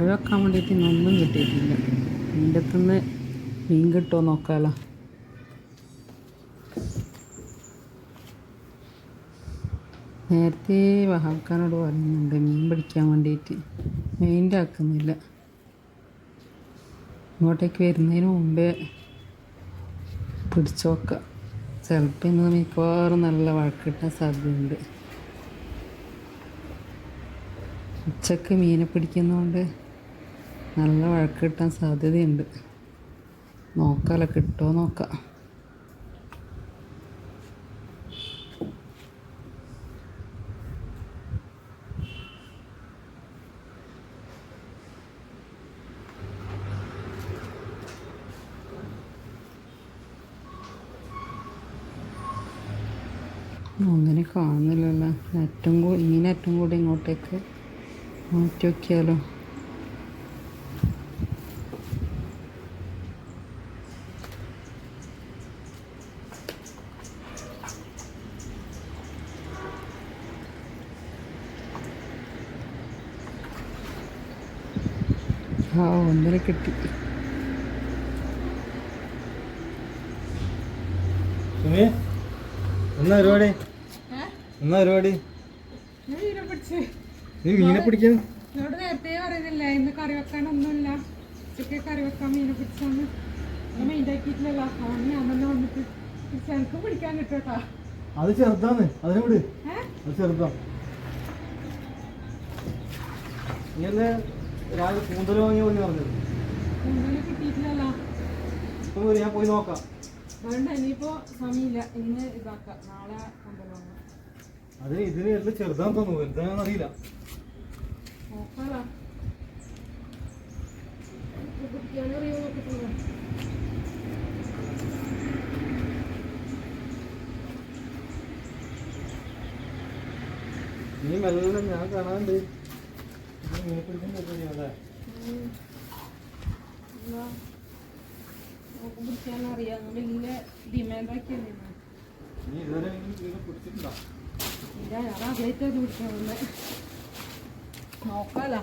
കറി വെക്കാൻ വേണ്ടിയിട്ട് ഇന്നൊന്നും കിട്ടിയിട്ടില്ല. എന്റെ അടുത്തുനിന്ന് മീൻ കിട്ടുമോ നോക്കാമല്ലോ നേരത്തെ വഹാക്കാനോട് പറയുന്നുണ്ട് മീൻ പിടിക്കാൻ വേണ്ടിയിട്ട്. മീന്റെ ആക്കുന്നില്ല ഇങ്ങോട്ടേക്ക് വരുന്നതിന് മുമ്പേ പിടിച്ചു നോക്കാം. ചിലപ്പോൾ ഇന്ന് മിക്കവാറും നല്ല വഴക്കിട്ടാൻ സാധ്യതയുണ്ട്. ഉച്ചയ്ക്ക് മീനെ പിടിക്കുന്നതുകൊണ്ട് നല്ല വഴക്ക് കിട്ടാൻ സാധ്യതയുണ്ട്. നോക്കാമല്ലോ കിട്ടുമോ നോക്കാം. ഒന്നിനെ കാണുന്നില്ലല്ലോ. നെറ്റും കൂടി ഈ നെറ്റും കൂടി ഇങ്ങോട്ടേക്ക് മാറ്റി വയ്ക്കാലോ ഒന്നിനെ കിട്ടി. സുമി എന്നാ പരിപാടി എന്നാ പരിപാടി നീ മീനെ പിടിക്കാൻ? എന്നോട് നേരത്തെ പറയുന്നില്ല ഇന്ന് കറി ഉച്ചയ്ക്ക് കറി വെക്കാൻ മീനെ പിടിച്ചാണ് മൈൻഡ് ആക്കിയിട്ടില്ലല്ലോ. അതുകൊണ്ട് ഞാൻ തന്നെ വന്നിട്ട് എനിക്ക് പിടിക്കാൻ കിട്ടൂട്ടാ അത് ചെറുതാന്ന്. അതിനെ വിട്. അത് ചെറുതാ. നീ അല്ലേ രാവിലെ കൂന്തൽ വാങ്ങി പോയി പറഞ്ഞത്. കിട്ടിയിട്ടില്ലല്ലോ. ഇപ്പൊ ഞാൻ പോയി നോക്കാം. ഇനിയിപ്പോ സമയമില്ല. ഇന്ന് ഇതാക്കാം. നാളെ അതിന് ഇതിന് എല്ലാം ചെറുതാന്ന് തോന്നുന്നു. വലുതാണെന്ന് അറിയില്ല. നോക്കാലോ. പിടിക്കാനറിയോ നോക്കിട്ടുണ്ടോ നീ മെല്ലെ ഞാൻ കാണാണ്ട് നോക്കാലോ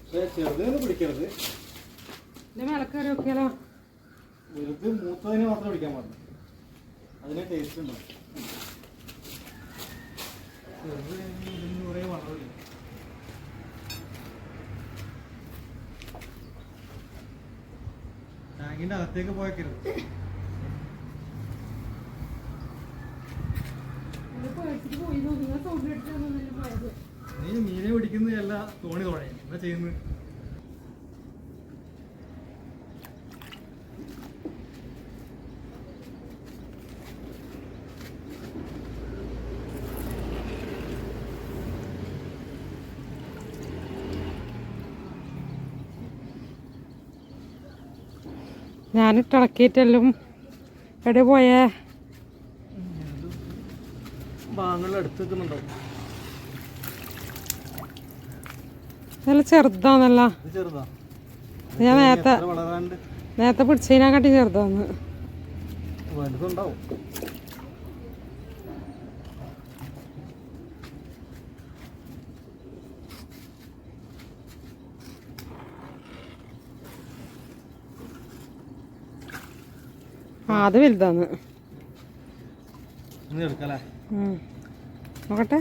പക്ഷേ പിടിക്കരുത്. ഇതിന്റെ മേലക്കറി നോക്കിയാലോ? വെറുതെ മൂത്തതിനെ മാത്രം പിടിക്കാൻ പാടില്ല. അതിന് ടേസ്റ്റ് ഉണ്ടാവും കുറേ അകത്തേക്ക് പോയക്കരുത്. നീ മീനെ പിടിക്കുന്നതല്ല തോണി തുടങ്ങി എന്താ ചെയ്യുന്നത്? ഞാനിട്ട് ഇളക്കിയിട്ടെല്ലാം എവിടെ പോയേ? നല്ല ചെറുതാന്നല്ല ഞാൻ നേരത്തെ നേരത്തെ പിടിച്ചതിനെക്കാട്ടി ചെറുതാന്ന്. ആ അത് വലുതാന്ന്. നോക്കട്ടെ.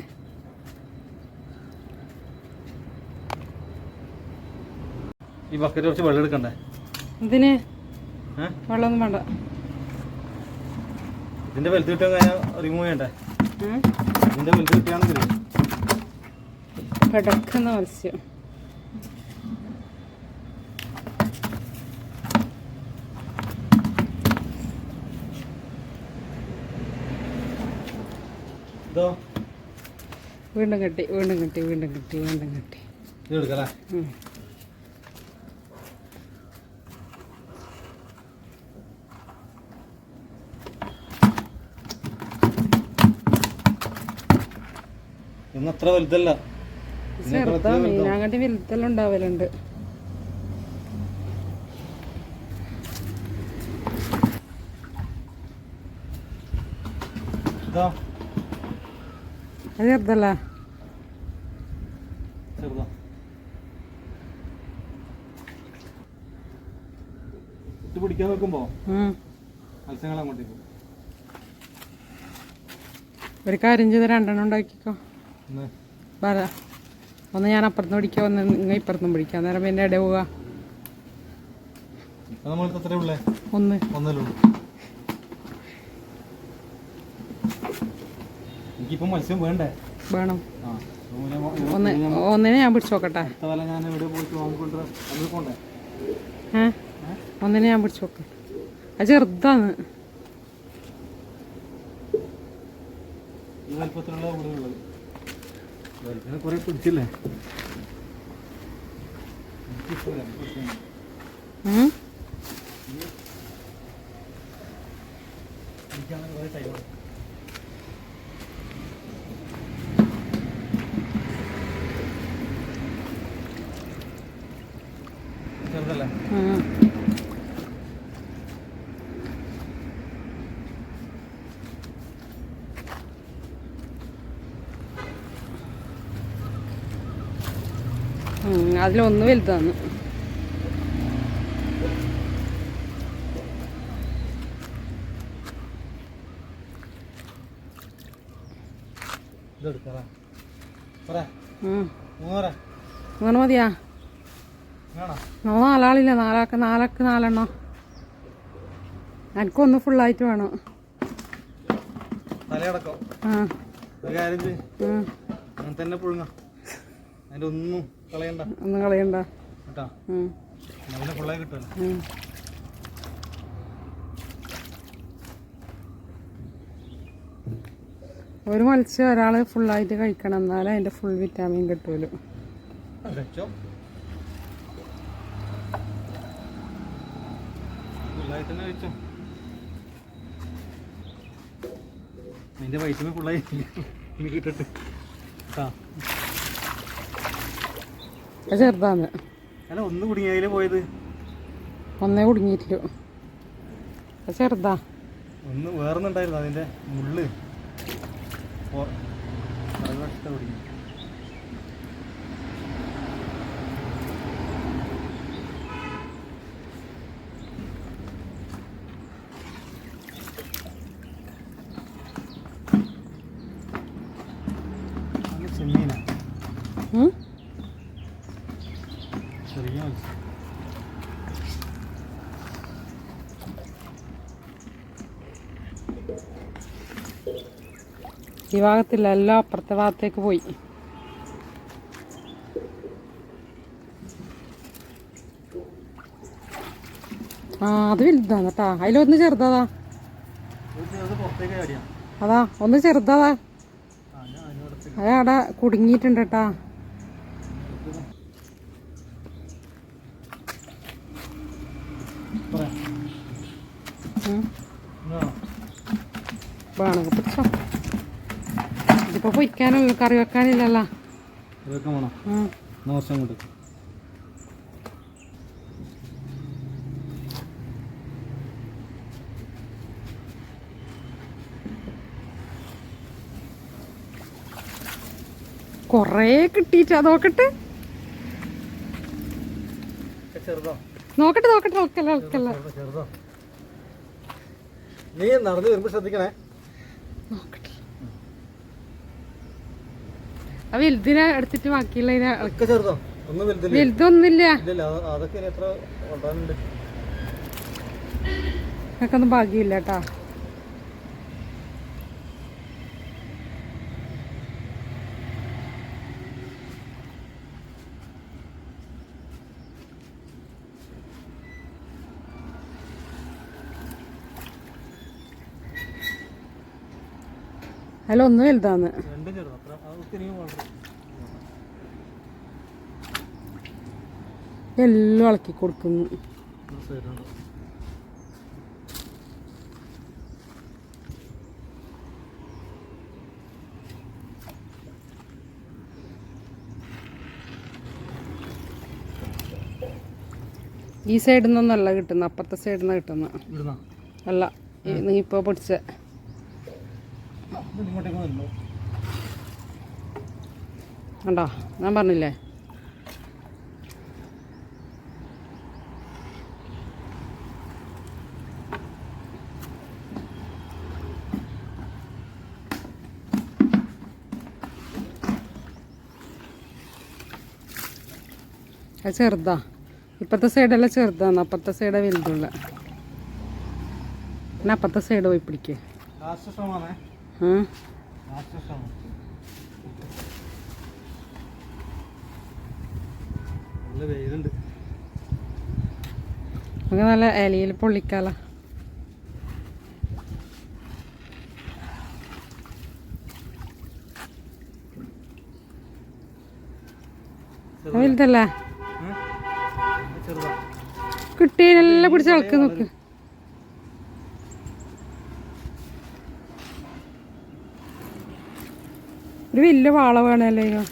ഈ ബക്കറ്റ് കുറച്ച് വെള്ളം എടുക്കണ്ടേ? ഇതിന്? വെള്ളമൊന്നും വേണ്ട. ഇതിന്റെ വലുത് കിട്ടാൻ കഴിഞ്ഞാൽ റിമൂവ് ചെയ്യണ്ടേ? ഇതിന്റെ വലുത് കിട്ടിയാണെങ്കിൽ കിടക്കുന്ന മത്സ്യം. വീണ്ടും കെട്ടി വീണ്ടും കെട്ടി വീണ്ടും കെട്ടി വീണ്ടും കെട്ടി. ഇന്നത്ര വലുതല്ല. ചെറുതാ മീനാങ്കട്ടി വലുതെല്ലാം ഉണ്ടാവലുണ്ട് ഇതാ അത് ചെറുതല്ല പിടിക്കാൻ നോക്കുമ്പോ. മത്സ്യങ്ങൾ അങ്ങോട്ടേക്ക് ഒരു കാര്യം ചെയ്ത് രണ്ടെണ്ണം ഉണ്ടാക്കിക്കോ. വര. ഒന്ന് ഞാൻ അപ്പുറത്തുനിന്ന് പിടിക്കുക ഒന്ന് നിങ്ങൾ ഇപ്പുറത്തും പിടിക്കുക അന്നേരം പിന്നെ ഇട പോവുക ഒന്ന്. ഒന്നല്ലേ എനിക്കിപ്പോ മത്സ്യം വേണ്ടേ? വേണം. ആ അതുപോലെ ഒന്ന് ഒന്നിനെ ഞാൻ പിടിച്ചു നോക്കട്ടെ ഏ? ഒന്നിനെ ഞാൻ പിടിച്ചു നോക്കാം അത് ചെറുതാണ്. പിടിച്ചില്ലേ. ഉം. എനിക്കങ്ങനെ കുറെ time ആണ്. ചെറുതല്ലേ ഉം. ഉം, അതിലൊന്ന് വലുതാണ്. മൂന്നര അങ്ങനെ മതിയാ? നമ്മൾ നാലാളില്ല. നാലാക്ക് നാലാക്ക് നാലെണ്ണം. എനിക്കൊന്ന് ഫുള്ളായിട്ട് വേണം. തലയടക്കം. ആ. ഒരു കാര്യം. അങ്ങനെ തന്നെ പുഴുങ്ങാം. അതിന്റെ ഒന്നും ഒന്നും കളയണ്ട. ഒരു മത്സ്യം ഒരാൾ ഫുള്ളായിട്ട് കഴിക്കണം. എന്നാലേ അതിന്റെ ഫുൾ വിറ്റാമിൻ കിട്ടുമല്ലോ അതിന്റെ പൈസ ഫുള്ളായി കിട്ടട്ടെ. കേട്ടാ? ചെറുതാണ്. അല്ല ഒന്ന് കുടുങ്ങിയതിൽ പോയത്? ഒന്നേ കുടുങ്ങിയിട്ടില്ല ചെറുതാ. ഒന്ന് വേറൊന്നുണ്ടായിരുന്നു അതിന്റെ മുള്ള്. കുടുങ്ങി നല്ല ചെമ്മീനാ ഉം? ചെറിയ മത്സ്യം ഈ ഭാഗത്തില്ലല്ലോ അപ്പുറത്തെ ഭാഗത്തേക്ക് പോയി. ആ അത് വലുതാണ് കേട്ടാ. അതിലൊന്ന് ചെറുതാതാ. അതാ ഒന്ന് ചെറുതാതാ. അത് കുടുങ്ങിയിട്ടുണ്ട് കേട്ടാ പറയാം ഉം. എന്നാ വേണമെങ്കിൽ പിടിച്ചോ ഇതിപ്പോ പൊരിക്കാനല്ലോ കറി വെക്കാനില്ലല്ലോ. കൊറേ കിട്ടിട്ടാ നോക്കട്ടെ. നോക്കട്ടെ നോക്കട്ടെ നോക്കല്ല നോക്കല്ല നീ നടന്നു വരുമ്പോ ശ്രദ്ധിക്കണേ. നോക്കട്ടെ. ആ വലുതിനെ എടുത്തിട്ട് ബാക്കിയുള്ളതിനെ വലുതൊന്നുമില്ല. എനിക്കൊന്നും ഭാഗ്യമില്ല കേട്ടാ. അതിലൊന്നും വലുതാന്ന്. രണ്ടും ചെറുതോ. എല്ലാം ഇളക്കി കൊടുക്കുന്നു. ഈ സൈഡിൽ നിന്നൊന്നല്ല കിട്ടുന്ന അപ്പുറത്തെ സൈഡിൽ നിന്ന് കിട്ടുന്ന. അല്ല നീ ഇപ്പോൾ പിടിച്ച. ഇങ്ങോട്ടേക്ക് കണ്ടോ? ഞാൻ പറഞ്ഞില്ലേ? അത് ചെറുതാ. ഇപ്പത്തെ സൈഡെല്ലാം ചെറുതാണ് അപ്പുറത്തെ സൈഡ് വലുതുള്ള. പിന്നെ അപ്പുറത്തെ സൈഡ് പോയി പിടിക്കേ. നല്ല വെയിലുണ്ട്. നമുക്ക് നല്ല ഇലയിൽ പൊള്ളിക്കാല. വലുതല്ലേ? കിട്ടിയെല്ലാം പിടിച്ച് ഇളക്ക് നോക്ക്. ഒരു വലിയ വാള വേണമല്ലോ.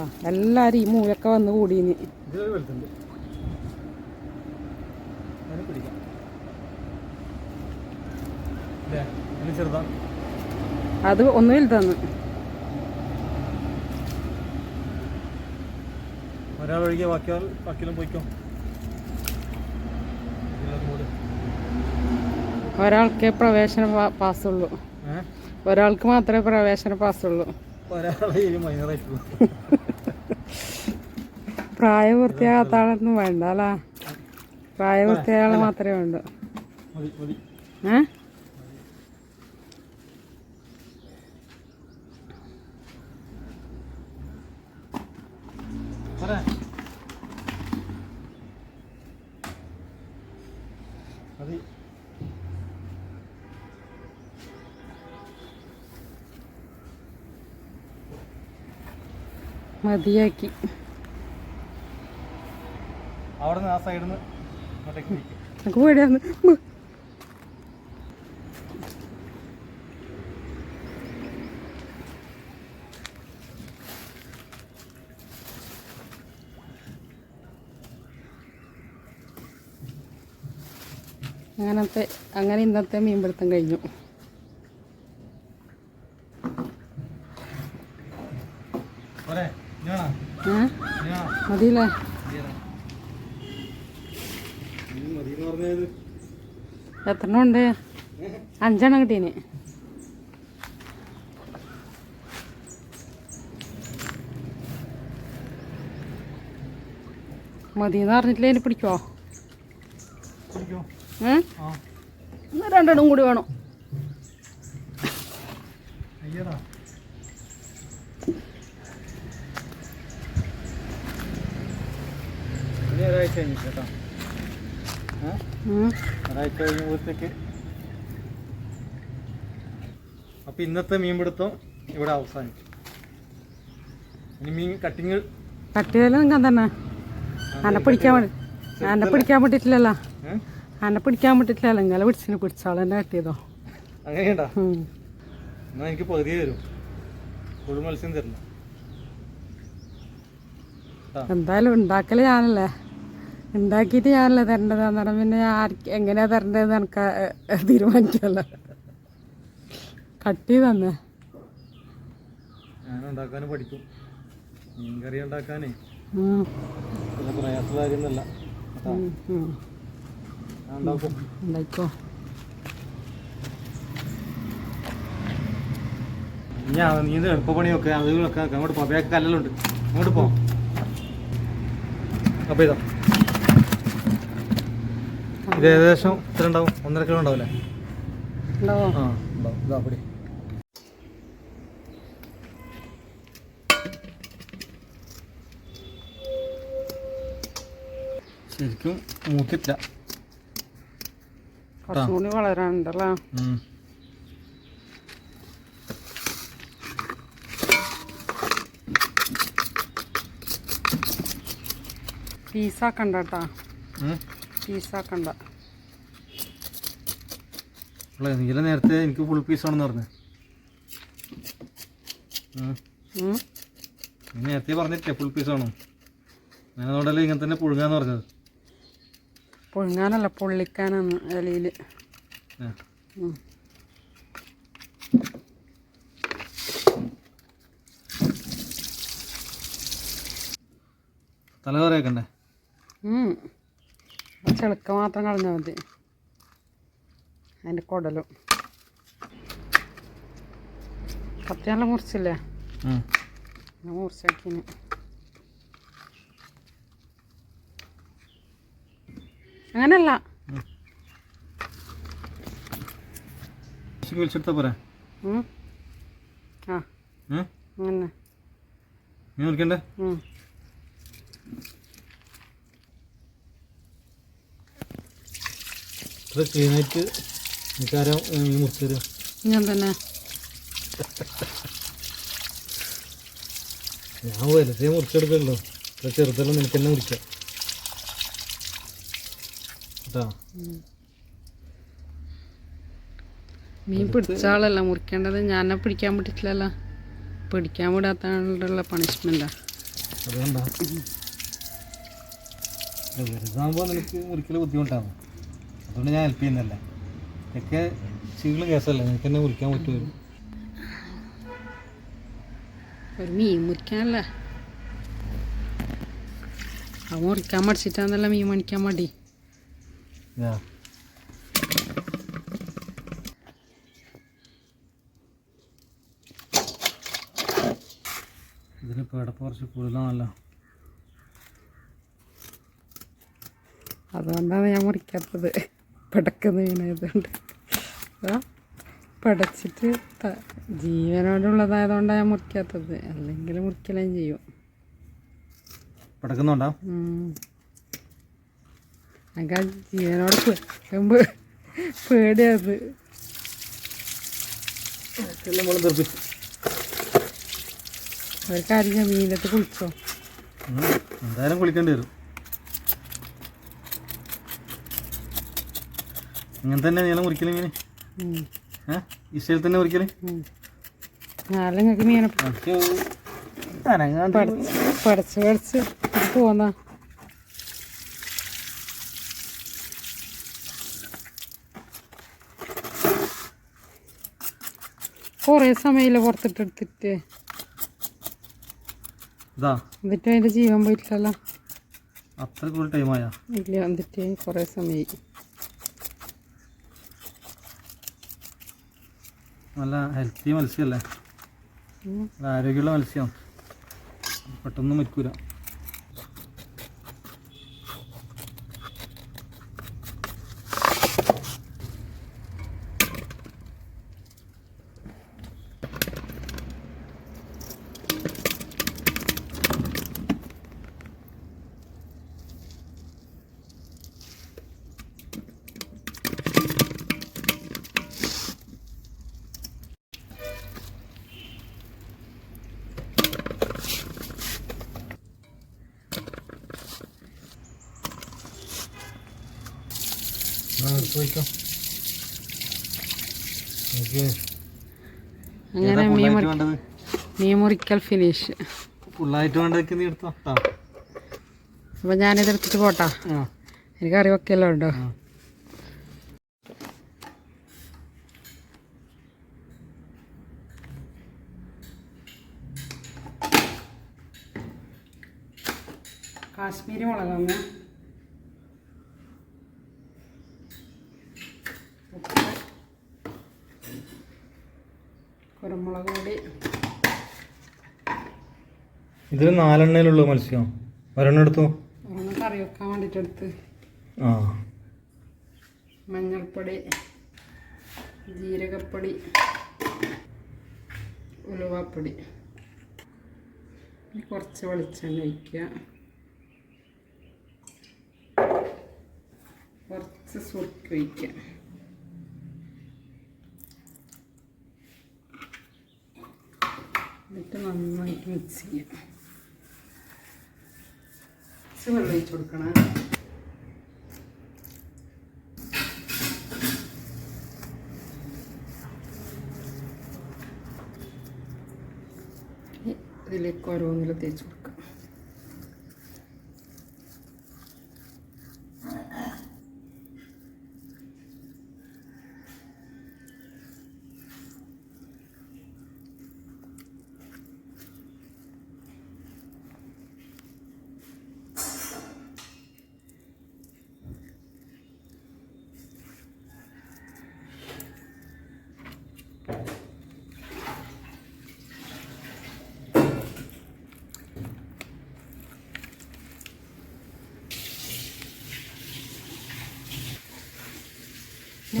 ആ എല്ലാരും ഈ മൂലൊക്കെ വന്ന് ചെറുതാ. അത് ഒന്ന് വലുതാന്ന്. ഒരാൾ ഒഴികെ ബാക്കിയാൽ ബാക്കിയെല്ലാം പോയിക്കോ. ഒരാൾക്കേ പ്രവേശന പാസ് പാസ്സുള്ളൂ. ഒരാൾക്ക് മാത്രമേ പ്രവേശന പാസ്സുള്ളൂ. ഒരാളെ മൈനറായിട്ടുള്ളൂ പ്രായപൂർത്തിയാകാത്ത ആളൊന്നും വേണ്ട അല്ലേ? പ്രായപൂർത്തിയായ ആൾ മാത്രമേ വേണ്ടൂ ഏ? മതിയാക്കി. അവിടെ നിന്ന് ആ സൈഡിൽ നിന്ന് ഇങ്ങോട്ടേക്ക് നമുക്ക് പേടിയാന്ന്. അങ്ങനത്തെ അങ്ങനെ ഇന്നത്തെ മീൻപിടുത്തം കഴിഞ്ഞു. മതിയില്ലേ മതി എന്ന് പറഞ്ഞത് എത്രണ്ണം ഉണ്ട് അഞ്ചെണ്ണം കിട്ടീന്. മതിയെന്ന് പറഞ്ഞിട്ടില്ല അതിന് പിടിക്കോ പിടിക്കോ? ഏ? ആ. രണ്ടെണ്ണം കൂടി വേണം. ഇനി ഒരാഴ്ച കഴിഞ്ഞിട്ട്. ഒരാഴ്ച കഴിയുമ്പോഴത്തേക്ക്. അപ്പൊ ഇന്നത്തെ മീൻ മീൻപിടുത്തം ഇവിടെ അവസാനിച്ചു. ഇനി മീൻ കട്ടിങ് കട്ടിയാലും തന്നെ? ആനെ പിടിക്കാൻ ആനെ പിടിക്കാൻ പറ്റിട്ടില്ലല്ലോ ഏഹ് പിടിക്കാൻ പറ്റിട്ടില്ലല്ലോ ഇങ്ങനെ പിടിച്ചിന് പിടിച്ചാളെന്നെ കട്ടിയതോ? അങ്ങനെയുണ്ടോ. എന്നാൽ എനിക്ക് പകുതി തരും. ഫുൾ മത്സ്യം തരണം. എന്തായാലും ഉണ്ടാക്കൽ ഞാനല്ലേ? ഉണ്ടാക്കിയിട്ട് ഞാനല്ലേ തരേണ്ടത്? അന്നേരം പിന്നെ ആർക്ക് എങ്ങനെയാ തരേണ്ടതെന്ന് എനിക്ക് തീരുമാനിക്കല്ല. കട്ട് കട്ടി തന്നെ പഠിക്കും. ഉണ്ടാക്കാനേ. പ്രയാസമുള്ള കാര്യമൊന്നുമല്ല. ഉണ്ടാക്കും. ഞാൻ നീ ഇത് അത് അങ്ങോട്ട് പോ. ബാക്ക് കല്ലെല്ലാം അങ്ങോട്ട് പോ. അപ്പോൾ ഇതാ. ഇത് ഏകദേശം ഇത്ര ഉണ്ടാവും? ഒന്നര കിലോ ഉണ്ടാവില്ലേ ഉണ്ടാവോ. ആ ഉണ്ടാവും. ഇതാ ശരിക്കും മൂക്കില്ല കുറച്ചുകൂടി വളരാനുണ്ടല്ലോ. പീസാക്കണ്ട കേട്ടാ പീസാക്കണ്ട. അല്ല നീല നേരത്തെ എനിക്ക് ഫുൾ പീസാണെന്ന് പറഞ്ഞു. നേരത്തെ പറഞ്ഞിട്ടില്ലേ ഫുൾ പീസാണോ ഞാൻ അതോടെ ഇങ്ങനെ തന്നെ പുഴുങ്ങാന്ന് പറഞ്ഞത്. പുഴുങ്ങാനല്ല പൊള്ളിക്കാനാണ് ഇലയിൽ തലകറിയൊക്കെ ഉണ്ടേ? ചെളുക്ക മാത്രം കളഞ്ഞാൽ മതി. അതിന്റെ കുടലും. കത്തി നല്ല മുറിച്ചില്ലേ മുറിച്ചാക്കിന്. അങ്ങനല്ല. വിളിച്ചെടുത്താ പോരെ. ആ. അങ്ങനെ വിളിക്കണ്ടേ? ക്ലീനായിട്ട് ഞാൻ തന്നെ ഞാൻ വലുതേ മുറിച്ചെടുക്കല്ലോ ഇപ്പൊ ചെറുതെല്ലാം നിനക്ക് തന്നെ മുറിക്കാം. കേട്ടോ? മീൻ പിടിച്ച ആളല്ല മുറിക്കേണ്ടത് ഞാനെ പിടിക്കാൻ പറ്റില്ലല്ലോ പിടിക്കാൻ വിടാത്തുള്ള പണിഷ്മെന്റാ. അതുകൊണ്ടാ. വലുതാകുമ്പോൾ നിനക്ക് മുറിക്കൽ ബുദ്ധിമുട്ടാണ് അതുകൊണ്ട് ഞാൻ ഹെൽപ്പ് ചെയ്യുന്നല്ല ഇതൊക്കെ ചീൾ കേസല്ലേ? നിനക്ക് തന്നെ മുറിക്കാൻ പറ്റുമോ? ഒരു മീൻ മുറിക്കാനല്ലേ? അത് മുറിക്കാൻ മടിച്ചിട്ടാന്നല്ല മീൻ മണിക്കാൻ മടി? ഞാ ഇതിന് പേടപ്പ് കുറച്ച് കൂടുതലാണല്ലോ. അതുകൊണ്ടാണ് ഞാൻ മുറിക്കാത്തത്. പിടക്കുന്ന ആ പിടച്ചിട്ട് ജീവനോടുള്ളതായതുകൊണ്ടാണ് ഞാൻ മുറിക്കാത്തത്. അല്ലെങ്കിൽ മുറിക്കലും ചെയ്യും. പടക്കുന്നുണ്ടോ? അങ്ങനെ എനിക്ക് ആ ജീവനോട് പേടിയത് ഒരു കാര്യം മീനത്ത് കുളിച്ചോ? എന്തായാലും കുളിക്കേണ്ടി വരും. ഇങ്ങനെ തന്നെ നീളം കുറിക്കലിങ്ങനെ മീന്. സ്റ്റൈൽ തന്നെ ഒരിക്കൽ നിങ്ങൾക്ക് മീനെ പഠിച്ച് പോന്ന. കുറേ സമയമില്ല പുറത്തിട്ടെടുത്തിട്ട്. എന്നിട്ട് അതിന്റെ ജീവൻ പോയിട്ടില്ലല്ലോ. അത്ര ടൈമായ ടൈമായാ ഇല്ല എന്നിട്ട് കുറേ സമയമായി നല്ല ഹെൽത്തി മത്സ്യമല്ലേ? ആരോഗ്യമുള്ള മത്സ്യമാണ് പെട്ടെന്ന് മരിക്കൂല. പോയിക്കോ അങ്ങനെ മീൻ മുറിക്കൽ ഫിനിഷ് ഫുള്ളായിട്ട് വേണ്ടതൊക്കെ നീ എടുത്തോ? അപ്പോൾ ഞാനിതെടുത്തിട്ട് പോട്ടാ. എനിക്ക് അറിവൊക്കെയല്ലോ ഉണ്ടോ? കാശ്മീരി മുളകൊന്ന് ഇതിൽ നാലെണ്ണയിലുള്ളൂ മത്സ്യം. ഒരെണ്ണം എടുത്തു? കറി വെക്കാൻ വേണ്ടിട്ട് എടുത്ത്. ആ. മഞ്ഞൾപ്പൊടി ജീരകപ്പൊടി ഉലുവാപ്പൊടി. കുറച്ച് വെളിച്ചെണ്ണ ഒഴിക്കുക. കുറച്ച് സുർക്ക് ഒഴിക്കുക. എന്നിട്ട് നന്നായിട്ട് മിക്സ് ചെയ്യാം വെള്ളം ഒഴിച്ച് കൊടുക്കണം. ഇതിലേക്ക് ഓരോന്നിലും തേച്ച് കൊടുക്കാം.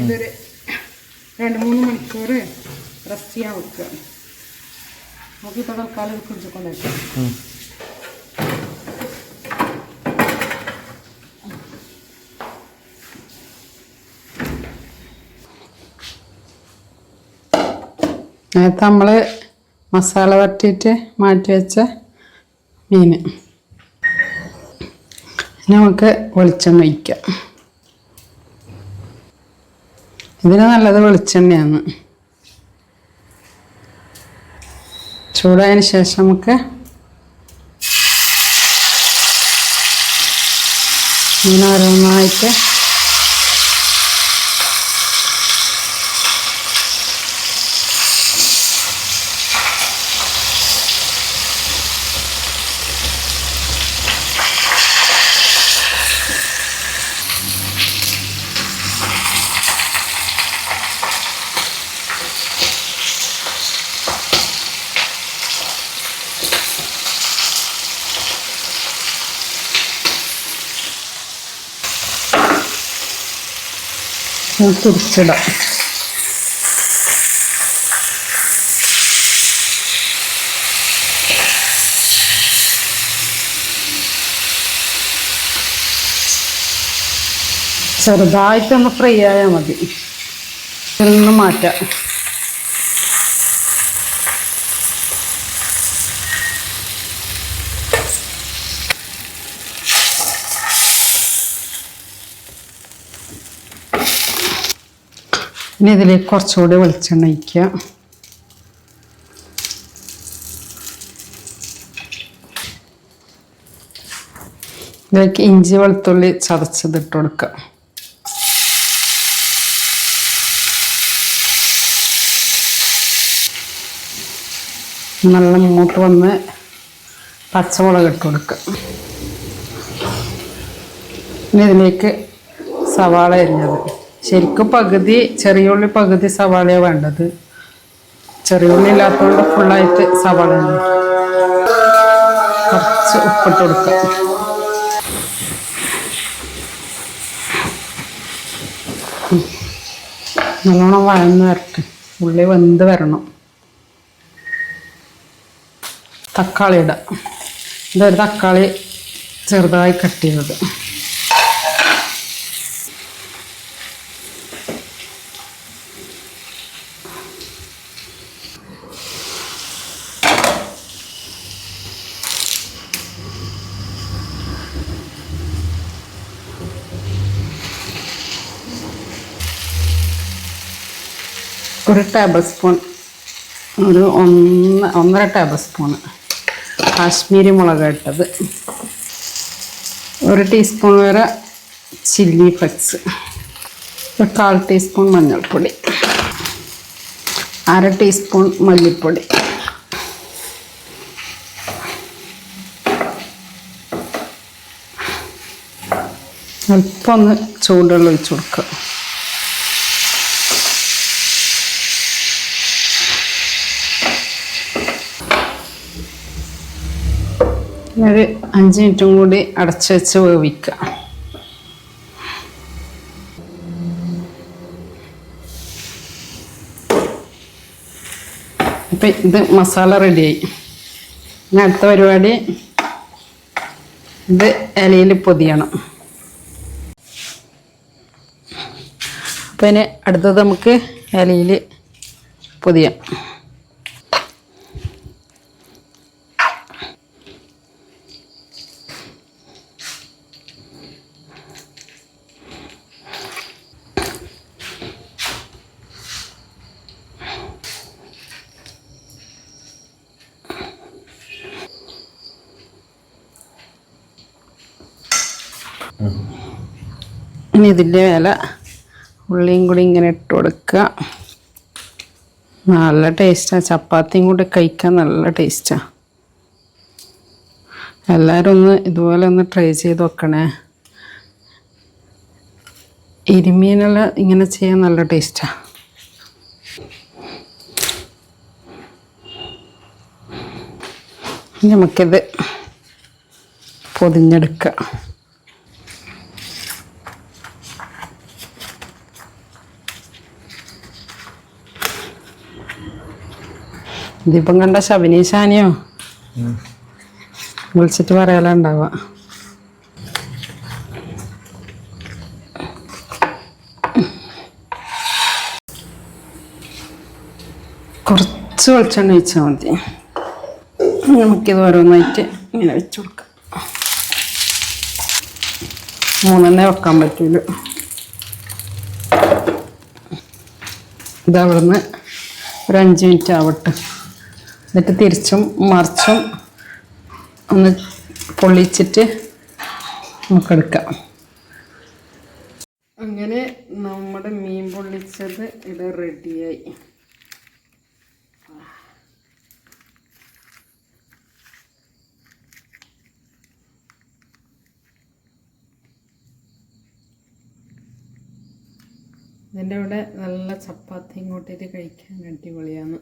ഇതൊരു രണ്ട് മൂന്ന് മണിക്കൂർ റെസ്റ്റ് ചെയ്യാൻ വെക്കുക. നമുക്ക് ഇപ്പോൾ തൽക്കാലം കുടിച്ചുകൊണ്ട് വെക്കാം. നേരത്തെ നമ്മൾ മസാല വരട്ടിയിട്ട് മാറ്റി വെച്ച മീൻ. നമുക്ക് വെളിച്ചെണ്ണ ഒഴിക്കാം. ഇതിന് നല്ലത് വെളിച്ചെണ്ണയാണ്. ചൂടായതിന് ശേഷം നമുക്ക് ഇങ്ങനെ ഓരോന്നായിട്ട് തിരിച്ചിടാം ചെറുതായിട്ടൊന്ന് ഫ്രൈ ആയാൽ മതി. ഇതിൽ നിന്ന് മാറ്റാം. ഇനി ഇതിലേക്ക് കുറച്ചുകൂടി വെളിച്ചെണ്ണ ഒഴിക്കുക ഇതിലേക്ക് ഇഞ്ചി വെളുത്തുള്ളി ചതച്ചത് ഇട്ട് കൊടുക്കുക. നല്ല മൂട്ട് വന്ന് പച്ചമുളക് ഇട്ട് കൊടുക്കുക. ഇനി ഇതിലേക്ക് സവാള അരിഞ്ഞത്. ശരിക്കും പകുതി ചെറിയ ഉള്ളി പകുതി സവാളയാണ് വേണ്ടത്. ചെറിയ ഉള്ളി ഇല്ലാത്തതുകൊണ്ട് ഫുള്ളായിട്ട് സവാള കുറച്ച് ഉപ്പിട്ട് കൊടുക്കാം നല്ലോണം വഴന്ന് വരട്ടെ. ഉള്ളി വെന്ത് വരണം. തക്കാളി ഇടാം. ഇതൊരു തക്കാളി ചെറുതായി കട്ട് ചെയ്തത്. ഒരു ടേബിൾ സ്പൂൺ ഒരു ഒന്ന് ഒന്നര ടേബിൾ സ്പൂണ് കാശ്മീരി മുളക് ഇട്ടത്. ഒരു ടീസ്പൂൺ വരെ ചില്ലി ഫ്ലെക്സ്. ഒരു കാൽ ടീസ്പൂൺ മഞ്ഞൾപ്പൊടി. അര ടീസ്പൂൺ മല്ലിപ്പൊടി. അല്പം ഒന്ന് ചൂടുവെള്ളം ഒഴിച്ചു കൊടുക്കുക. ഒരു അഞ്ച് മിനിറ്റും കൂടി അടച്ചു വെച്ച് വേവിക്കുക. അപ്പം ഇത് മസാല റെഡിയായി. ഇനി അടുത്ത പരിപാടി ഇത് ഇലയിൽ പൊതിയണം. അപ്പം ഇനി അടുത്തത് നമുക്ക് ഇലയിൽ പൊതിയാം. ഇനി ഇതിന്റെ വില ഉള്ളിയും കൂടി ഇങ്ങനെ ഇട്ട് കൊടുക്കുക. നല്ല ടേസ്റ്റാണ് ചപ്പാത്തിയും കൂടി കഴിക്കാൻ നല്ല ടേസ്റ്റാണ് എല്ലാവരും ഒന്ന് ഇതുപോലെ ഒന്ന് ട്രൈ ചെയ്ത് വെക്കണേ എരിമീനെല്ലാം ഇങ്ങനെ ചെയ്യാൻ നല്ല ടേസ്റ്റാണ് നമുക്കിത് പൊതിഞ്ഞെടുക്കാം ഇതിപ്പം കണ്ട ശബനീശാനിയോ വിളിച്ചിട്ട് പറയാലുണ്ടാവുക കുറച്ച് വെളിച്ചെണ്ണ ഒഴിച്ചാൽ മതി. നമുക്കിത് ഓരോന്നായിട്ട് ഇങ്ങനെ വെച്ച് കൊടുക്കാം. മൂന്നെണ്ണേ വെക്കാൻ പറ്റൂല ഇതവിടുന്ന് ഒരു അഞ്ച് മിനിറ്റ് ആവട്ടെ. എന്നിട്ട് തിരിച്ചും മറിച്ചും ഒന്ന് പൊള്ളിച്ചിട്ട് നമുക്ക് എടുക്കാം. അങ്ങനെ നമ്മുടെ മീൻ പൊള്ളിച്ചത് ഇത് റെഡിയായി. ഇതിന്റെ കൂടെ നല്ല ചപ്പാത്തി ഇങ്ങോട്ടേക്ക് കഴിക്കാൻ അടിപൊളിയാണ്.